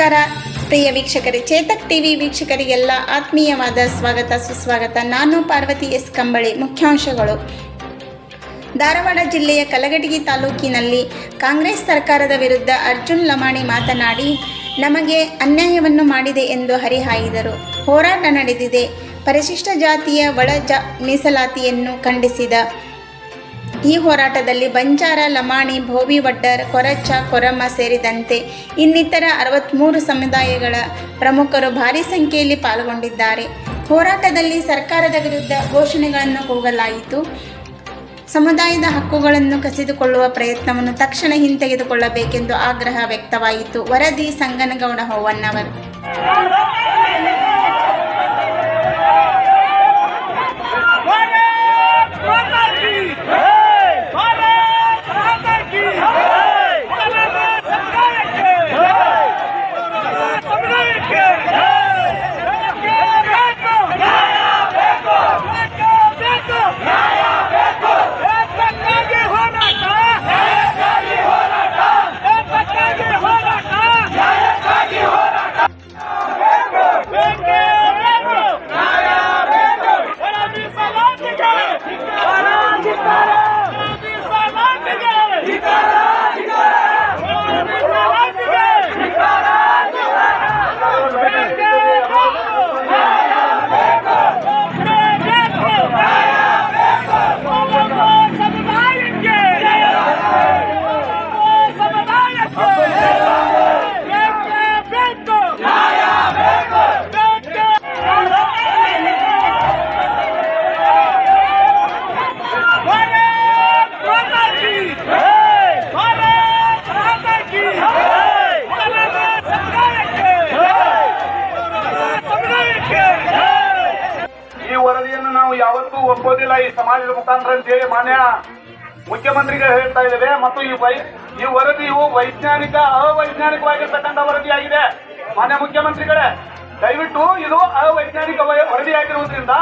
ನಮಸ್ಕಾರ. ಪ್ರಿಯ ವೀಕ್ಷಕರೇ, ಚೇತಕ್ ಟಿವಿ ವೀಕ್ಷಕರಿಗೆಲ್ಲ ಆತ್ಮೀಯವಾದ ಸ್ವಾಗತ, ಸುಸ್ವಾಗತ. ನಾನು ಪಾರ್ವತಿ ಎಸ್ ಕಂಬಳಿ, ಮುಖ್ಯಾಂಶಗಳು. ಧಾರವಾಡ ಜಿಲ್ಲೆಯ ಕಲಘಟಗಿ ತಾಲೂಕಿನಲ್ಲಿ ಕಾಂಗ್ರೆಸ್ ಸರ್ಕಾರದ ವಿರುದ್ಧ ಅರ್ಜುನ್ ಲಮಾಣಿ ಮಾತನಾಡಿ, ನಮಗೆ ಅನ್ಯಾಯವನ್ನು ಮಾಡಿದೆ ಎಂದು ಹರಿಹಾಯಿದರು. ಹೋರಾಟ ನಡೆದಿದೆ. ಪರಿಶಿಷ್ಟ ಜಾತಿಯ ಒಳ ಜ ಮೀಸಲಾತಿಯನ್ನು ಖಂಡಿಸಿದ ಈ ಹೋರಾಟದಲ್ಲಿ ಬಂಜಾರ, ಲಮಾಣಿ, ಭೋವಿ ವಡ್ಡರ್, ಕೊರಚ, ಕೊರಮ ಸೇರಿದಂತೆ ಇನ್ನಿತರ ಅರವತ್ತ್ಮೂರು ಸಮುದಾಯಗಳ ಪ್ರಮುಖರು ಭಾರೀ ಸಂಖ್ಯೆಯಲ್ಲಿ ಪಾಲ್ಗೊಂಡಿದ್ದಾರೆ. ಹೋರಾಟದಲ್ಲಿ ಸರ್ಕಾರದ ವಿರುದ್ಧ ಘೋಷಣೆಗಳನ್ನು ಕೂಗಲಾಯಿತು. ಸಮುದಾಯದ ಹಕ್ಕುಗಳನ್ನು ಕಸಿದುಕೊಳ್ಳುವ ಪ್ರಯತ್ನವನ್ನು ತಕ್ಷಣ ಹಿಂತೆಗೆದುಕೊಳ್ಳಬೇಕೆಂದು ಆಗ್ರಹ ವ್ಯಕ್ತವಾಯಿತು. ವರದಿ ಸಂಗನಗೌಡ ಹೋವಣ್ಣವರ್ ಈ ಸಮಾಜದ ಮುಖಾಂತರ ಅಂತೇಳಿ ಮಾನ್ಯ ಮುಖ್ಯಮಂತ್ರಿಗಳು ಹೇಳ್ತಾ ಇದ್ದೇವೆ. ಮತ್ತು ಈ ವೈ ಈ ವರದಿಯು ವೈಜ್ಞಾನಿಕ ಅವೈಜ್ಞಾನಿಕವಾಗಿರ್ತಕ್ಕಂಥ ವರದಿಯಾಗಿದೆ. ಮಾನ್ಯ ಮುಖ್ಯಮಂತ್ರಿಗಳೇ, ದಯವಿಟ್ಟು ಇದು ಅವೈಜ್ಞಾನಿಕ ವರದಿಯಾಗಿರುವುದರಿಂದ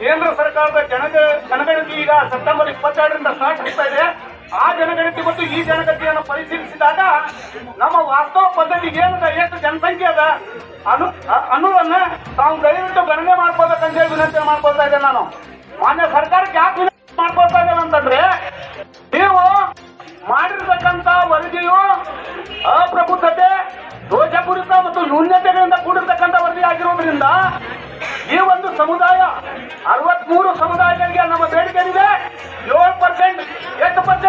ಕೇಂದ್ರ ಸರ್ಕಾರದ ಜನಗ ಜನಗಣತಿ ಈಗ ಸೆಪ್ಟೆಂಬರ್ ಇಪ್ಪತ್ತೆರಡರಿಂದ ಸ್ಟಾರ್ಟ್ ಆಗ್ತಾ ಇದೆ. ಆ ಜನಗಣತಿ ಮತ್ತು ಈ ಜನಗಣತಿಯನ್ನು ಪರಿಶೀಲಿಸಿದಾಗ ನಮ್ಮ ವಾಸ್ತವ ಪದ್ಧತಿ ಏನದ ಎಷ್ಟು ಜನಸಂಖ್ಯೆ ಅದ ಅನು ಅನ್ನೋದನ್ನ ತಾವು ದಯವಿಟ್ಟು ಗಣನೆ ಮಾಡ್ಕೋಬೇಕಂತ ಹೇಳಿ ವಿನಂತಿ ಮಾಡ್ಕೊಳ್ತಾ ಇದ್ದೇನೆ ನಾನು. ಮಾನ್ಯ ಸರ್ಕಾರಕ್ಕೆ ಯಾಕೆ ಮಾಡ್ಕೊಳ್ತಾ ಅಂತಂದ್ರೆ, ನೀವು ಮಾಡಿರ್ತಕ್ಕಂತ ವರದಿಯು ಅಪ್ರಬುದ್ಧತೆ, ದೋಷಪೂರಿತ ಮತ್ತು ನ್ಯೂನ್ಯತೆಗಳಿಂದ ಕೂಡಿರ್ತಕ್ಕಂಥ ವರದಿ ಆಗಿರೋದ್ರಿಂದ ಈ ಒಂದು ಸಮುದಾಯ, ಅರವತ್ಮೂರು ಸಮುದಾಯಗಳಿಗೆ ನಮ್ಮ ಬೇಡಿಕೆ ಏಳು ಪರ್ಸೆಂಟ್ ಎಷ್ಟು ಪರ್ಸೆಂಟ್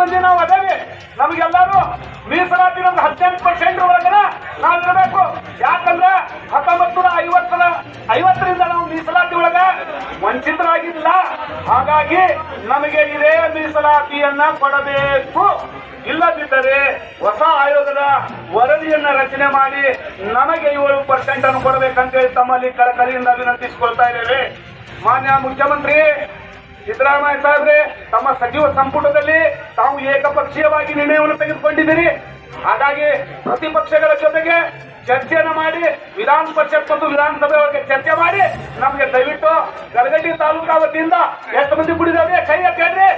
ಮಂದಿ ನಾವು ಅದೇವಿ. ನಮಗೆಲ್ಲರೂ ಮೀಸಲಾತಿ ನಮ್ಗೆ ಹದಿನೆಂಟು ಪರ್ಸೆಂಟ್ ಒಳಗನ ನಾವು ಇರಬೇಕು. ಯಾಕಂದ್ರೆ ಹತ್ತೊಂಬತ್ತು ನೂರ ಐವತ್ತರ ಐವತ್ತರಿಂದ ನಾವು ಮೀಸಲಾತಿ ಒಳಗ ವಂಚಿತರಾಗಿಲ್ಲ. ಹಾಗಾಗಿ ನಮಗೆ ಇದೇ ಮೀಸಲಾತಿಯನ್ನ ಕೊಡಬೇಕು. ಇಲ್ಲದಿದ್ದರೆ ಹೊಸ ಆಯೋಗದ ವರದಿಯನ್ನ ರಚನೆ ಮಾಡಿ ನಮಗೆ ಏಳು ಪರ್ಸೆಂಟ್ ಅನ್ನು ಕೊಡಬೇಕಂತೇಳಿ ತಮ್ಮಲ್ಲಿ ಕಳಕಳಿಯಿಂದ ವಿನಂತಿಸಿಕೊಳ್ತಾ ಇದ್ದೇವೆ. ಮಾನ್ಯ ಮುಖ್ಯಮಂತ್ರಿ ಸಿದ್ದರಾಮಯ್ಯ ಸಾಹೇಬ್ರೆ, ತಮ್ಮ ಸಚಿವ ಸಂಪುಟದಲ್ಲಿ ತಾವು ಏಕಪಕ್ಷೀಯವಾಗಿ ನಿರ್ಣಯವನ್ನು ತೆಗೆದುಕೊಂಡಿದ್ದೀರಿ. ಹಾಗಾಗಿ ಪ್ರತಿಪಕ್ಷಗಳ ಜೊತೆಗೆ ಚರ್ಚೆಯನ್ನು ಮಾಡಿ, ವಿಧಾನ ಪರಿಷತ್ ಮತ್ತು ವಿಧಾನಸಭೆ ಚರ್ಚೆ ಮಾಡಿ, ನಮಗೆ ದಯವಿಟ್ಟು ಗಲಗಟ್ಟಿ ತಾಲೂಕಾ ವತಿಯಿಂದ ಎಷ್ಟು ಮಂದಿ ಕುಡಿದಾವೆ? ಕೈ ಎತ್ತೇಳ್ರಿ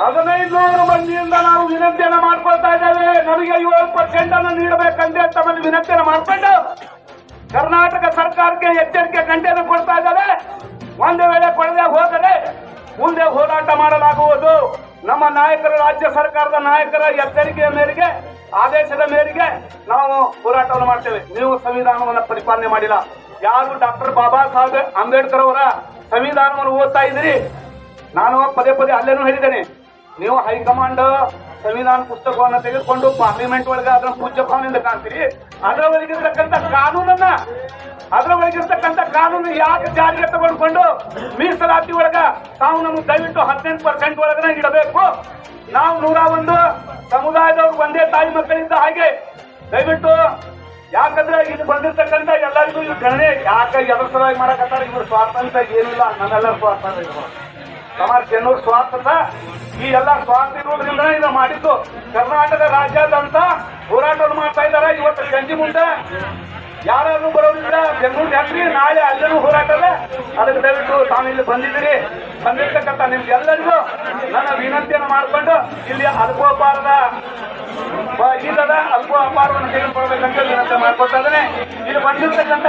ಹದಿನೈದು ನೂರು ಮಂದಿಯಿಂದ ನಾವು ವಿನಂತಿಯನ್ನು ಮಾಡ್ಕೊಳ್ತಾ ಇದ್ದೇವೆ. ನಮಗೆ ಏಳು ಪರ್ಸೆಂಟ್ ಅನ್ನು ನೀಡಬೇಕಂತ ತಮ್ಮಲ್ಲಿ ವಿನಂತಿಯನ್ನು ಮಾಡ್ಕೊಂಡು ಕರ್ನಾಟಕ ಸರ್ಕಾರಕ್ಕೆ ಎಚ್ಚರಿಕೆ ಗಂಟೆಯನ್ನು ಕೊಡ್ತಾ ಇದ್ದಾರೆ. ಒಂದು ವೇಳೆ ಕೊಡದೆ ಹೋದರೆ ಮುಂದೆ ಹೋರಾಟ ಮಾಡಲಾಗುವುದು. ನಮ್ಮ ನಾಯಕರ ರಾಜ್ಯ ಸರ್ಕಾರದ ನಾಯಕರ ಎಚ್ಚರಿಕೆಯ ಮೇರೆಗೆ, ಆದೇಶದ ಮೇರೆಗೆ ನಾವು ಹೋರಾಟವನ್ನು ಮಾಡ್ತೇವೆ. ನೀವು ಸಂವಿಧಾನವನ್ನು ಪರಿಪಾಲನೆ ಮಾಡಿಲ್ಲ. ಯಾರು ಡಾಕ್ಟರ್ ಬಾಬಾ ಸಾಹೇಬ್ ಅಂಬೇಡ್ಕರ್ ಅವರ ಸಂವಿಧಾನವನ್ನು ಓದ್ತಾ ಇದ್ದೀರಿ? ನಾನು ಪದೇ ಪದೇ ಅಲ್ಲೇನೂ ಹೇಳಿದ್ದೇನೆ. ನೀವು ಹೈಕಮಾಂಡ್ ಸಂವಿಧಾನ ಪುಸ್ತಕವನ್ನು ತೆಗೆದುಕೊಂಡು ಪಾರ್ಲಿಮೆಂಟ್ ಒಳಗೆ ಅದರ ಪೂಜ್ಯ ಭಾವನೆಯಿಂದ ಕಾಣ್ತೀರಿ. ಅದರ ಒಳಗಿರ್ತಕ್ಕಂಥ ಕಾನೂನನ್ನ ಅದರ ಒಳಗಿರ್ತಕ್ಕಂಥ ಕಾನೂನು ಯಾಕೆ ಜಾರಿಗೆ ತಗೊಂಡ್ಕೊಂಡು ಮೀಸಲಾತಿ ಒಳಗ ತಾವು ನಮ್ಗೆ ದಯವಿಟ್ಟು ಹದಿನೆಂಟು ಪರ್ಸೆಂಟ್ ಒಳಗನ ಇಡಬೇಕು. ನಾವು ನೂರ ಒಂದು ಸಮುದಾಯದವ್ರು ಒಂದೇ ತಾಯಿ ಮಕ್ಕಳಿದ್ದ ಹಾಗೆ ದಯವಿಟ್ಟು ಯಾಕಂದ್ರೆ ಇದು ಬಂದಿರ್ತಕ್ಕಂಥ ಎಲ್ಲರಿಗೂ ಇವ್ರು ಗಣನೆ ಯಾಕೆ ಎದ್ರ ಸಲುವಾಗಿ ಮಾಡಕತ್ತಾರ? ಇವ್ರ ಸ್ವಾತಂತ್ರ್ಯ ಏನಿಲ್ಲ, ನಮ್ಮೆಲ್ಲರ ಸ್ವಾರ್ಥ ಸಮಾಜ ಚೆನ್ನೂರು ಸ್ವಾರ್ಥದ ಈ ಎಲ್ಲ ಸ್ವಾರ್ಥ ಇರೋದ್ರಿಂದ ಇದು ಮಾಡಿದ್ದು. ಕರ್ನಾಟಕ ರಾಜ್ಯಾದ್ಯಂತ ಹೋರಾಟವನ್ನು ಮಾಡ್ತಾ ಇದ್ದಾರೆ. ಇವತ್ತು ಗಂಜಿ ಮುಂದೆ. ಯಾರು ಬರೋದ್ರಿಂದ ಬೆಂಗಳೂರು ಯಾಕ್ರಿ ನಾಳೆ ಅಲ್ಲೂ ಹೋರಾಟದ ಅದಕ್ಕೆ ದಯವಿಟ್ಟು ತಾವು ಇಲ್ಲಿ ಬಂದಿದ್ದೀರಿ. ಬಂದಿರ್ತಕ್ಕಂಥ ನಿಮ್ಗೆಲ್ಲರಿಗೂ ನನ್ನ ವಿನಂತಿಯನ್ನು ಮಾಡಿಕೊಂಡು ಇಲ್ಲಿ ಅಲ್ಪೋಪಾರದ ಈಗದ ಅಲ್ಪ ಅಪಾರವನ್ನು ತೆಗೆದುಕೊಳ್ಬೇಕಂತ ವಿನಂತಿ ಮಾಡ್ಕೊಳ್ತಾ ಇದ್ದೇನೆ. ಇಲ್ಲಿ ಬಂದಿರ್ತಕ್ಕಂಥ